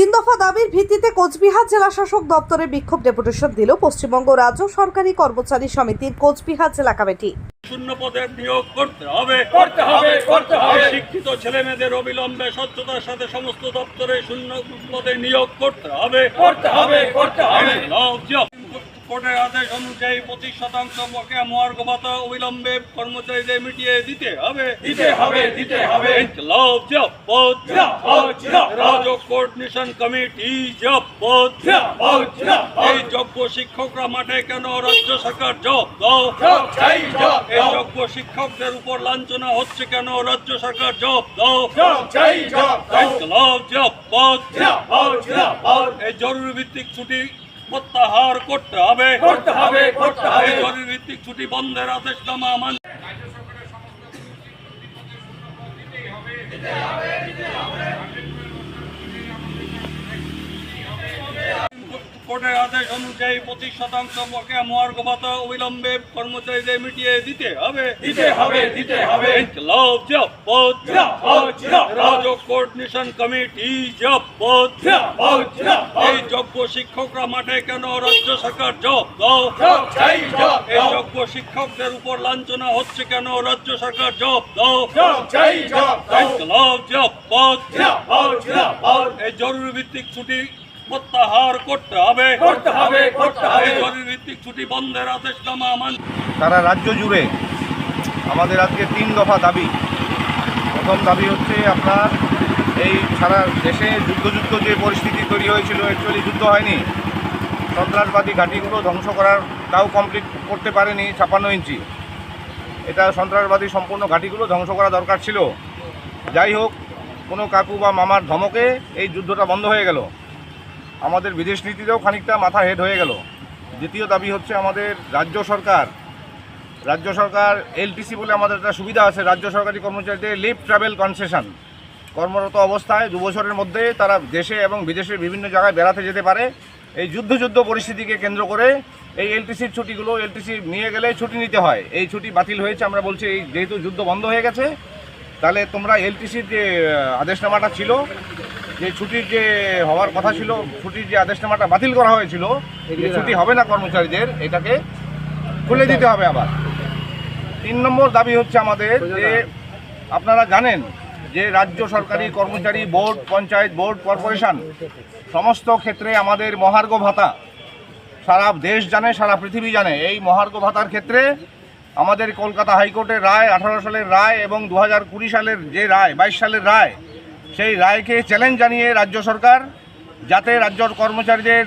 তিন দফা দাবির ভিত্তিতে কোচবিহার জেলা শাসক দপ্তরে বিক্ষোভ ডেপুটেশন দিল পশ্চিমবঙ্গ রাজ্য সরকারি কর্মচারী সমিতির কোচবিহার জেলা কমিটি। শূন্য পদে নিয়োগ করতে হবে। করতে হবে করতে হবে। শিক্ষিত ছেলে মেয়েদের অবিলম্বে স্বচ্ছতার সাথে সমস্ত দপ্তরে শূন্য পদে নিয়োগ করতে হবে। করতে হবে করতে হবে। কোর্টের আদেশ অনুযায়ী পঁচিশ শতাংশ বকেয়া মহার্ঘ ভাতা অবিলম্বে কর্মচারীদের মিটিয়ে দিতে হবে। দিতে হবে দিতে হবে। রাজক কমিটি। এই যোগ্য শিক্ষকরা মাঠে কেন রাজ্য সরকার এই যোগ্য শিক্ষকদের উপর লাঞ্ছনা হচ্ছে কেন রাজ্য সরকার দাও। এই জরুরি ভিত্তিক ছুটি প্রত্যাহার করতে হবে করতে হবে, করতে হবে। জরুরি ভিত্তিক ছুটি বন্ধের আদেশনামা মান কোর্টের আদেশ অনুযায়ী পঁচিশ শতাংশ বকেয়া মহার্ঘ ভাতা অবিলম্বে কর্মচারীদের মিটিয়ে দিতে হবে দিতে হবে দিতে হবে ইনকলাব জবাব জিন্দাবাদ, জিন্দাবাদ। রাজক কোঅর্ডিনেশন কমিটি জবাব জিন্দাবাদ, জিন্দাবাদ। এই যোগ্য শিক্ষকরা মাঠে কেন রাজ্য সরকার জব দাও চাই, জব এই যোগ্য শিক্ষকদের উপর লাঞ্ছনা হচ্ছে কেন রাজ্য সরকার জব দাও চাই, জব ইনকলাব জবাব জিন্দাবাদ, জিন্দাবাদ। এই জরুরি ভিত্তিক ছুটি প্রত্যাহার করতে হবে। করতে হবে, করতে হবে। ছুটি বন্ধের আদেশনামা মান সারা রাজ্য জুড়ে আমাদের আজকে তিন দফা দাবি। প্রথম দাবি হচ্ছে আপনার এই সারা দেশে যুদ্ধযুদ্ধ যে পরিস্থিতি তৈরি হয়েছিল অ্যাকচুয়ালি যুদ্ধ হয়নি। সন্ত্রাসবাদী ঘাঁটিগুলো ধ্বংস করার তাও কমপ্লিট করতে পারেনি ছাপান্ন ইঞ্চি। এটা সন্ত্রাসবাদী সম্পূর্ণ ঘাঁটিগুলো ধ্বংস করা দরকার ছিল। যাই হোক কোনো কাকু বা মামার ধমকে এই যুদ্ধটা বন্ধ হয়ে গেল। আমাদের বিদেশ নীতিতেও খানিকটা মাথা হেড হয়ে গেল। দ্বিতীয় দাবি হচ্ছে আমাদের রাজ্য সরকার। রাজ্য সরকার এলটিসি বলে আমাদের একটা সুবিধা আছে, রাজ্য সরকারি কর্মচারীদের লিভ ট্রাভেল কনসেশন কর্মরত অবস্থায় দু বছরের মধ্যে তারা দেশে এবং বিদেশের বিভিন্ন জায়গায় বেড়াতে যেতে পারে। এই যুদ্ধ যুদ্ধ পরিস্থিতিকে কেন্দ্র করে এই এলটিসির ছুটিগুলো এলটিসি নিয়ে গেলে ছুটি নিতে হয়। এই ছুটি বাতিল হয়েছে, আমরা বলছি এই যেহেতু যুদ্ধ বন্ধ হয়ে গেছে, তাহলে তোমরা এলটিসির যে আদেশনামাটা ছিল যে ছুটির যে হওয়ার কথা ছিল ছুটির যে আদেশনামাটা বাতিল করা হয়েছিল যে ছুটি হবে না কর্মচারীদের এটাকে খুলে দিতে হবে আবার। তিন নম্বর দাবি হচ্ছে আমাদের যে আপনারা জানেন যে রাজ্য সরকারি কর্মচারী বোর্ড পঞ্চায়েত বোর্ড কর্পোরেশন সমস্ত ক্ষেত্রে আমাদের মহার্ঘ ভাতা। সারা দেশ জানে সারা পৃথিবী জানে এই মহার্ঘ ভাতার ক্ষেত্রে আমাদের কলকাতা হাইকোর্টের রায় আঠারো সালের রায় এবং দু হাজার কুড়ি সালের যে রায় বাইশ সালের রায় সেই রায়কে চ্যালেঞ্জ জানিয়ে রাজ্য সরকার যাতে রাজ্যর কর্মচারীদের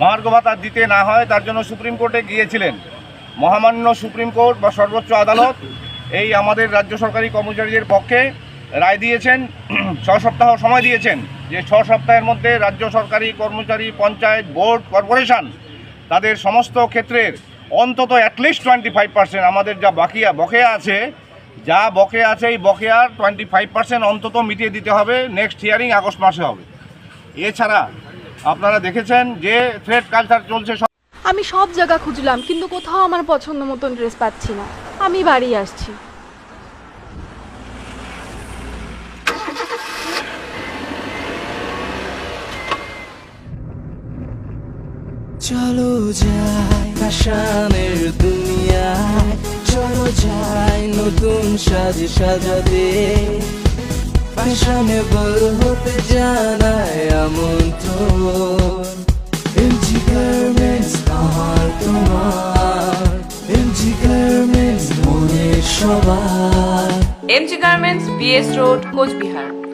মহার্ঘ ভাতা দিতে না হয়, তার জন্য সুপ্রিম কোর্টে গিয়েছিলেন। মহামান্য সুপ্রিম কোর্ট বা সর্বোচ্চ আদালত এই আমাদের রাজ্য সরকারি কর্মচারীদের পক্ষে রায় দিয়েছেন, ছ সপ্তাহ সময় দিয়েছেন। যে ছ সপ্তাহের মধ্যে রাজ্য সরকারি কর্মচারী পঞ্চায়েত বোর্ড কর্পোরেশন তাদের সমস্ত ক্ষেত্রের অন্তত অ্যাটলিস্ট টোয়েন্টি ফাইভ পার্সেন্ট আমাদের যা বাকিয়া বকেয়া আছে যা বকেয়া আছে এই বকেয়ার টোয়েন্টি ফাইভ পার্সেন্ট অন্তত মিটিয়ে দিতে হবে। নেক্সট হিয়ারিং আগস্ট মাসে হবে। এছাড়া আপনারা দেখেছেন যে থ্রেড কালচার চলছে সব। আমি সব জায়গা খুঁজলাম কিন্তু কোথাও আমার পছন্দ মতন ড্রেস পাচ্ছি না। আমি বাড়ি আসছি। চলো যাই ফ্যাশনের দুনিয়ায় চলো যাই নতুন সাজ সাজাতে। ফ্যাশনেবল হতে জানায় আমন্ত্রণ। এমজি গার্মেন্টস আমার তোমার। এমজি গার্মেন্টস মনের সবার। MG garments BS road Cooch Behar.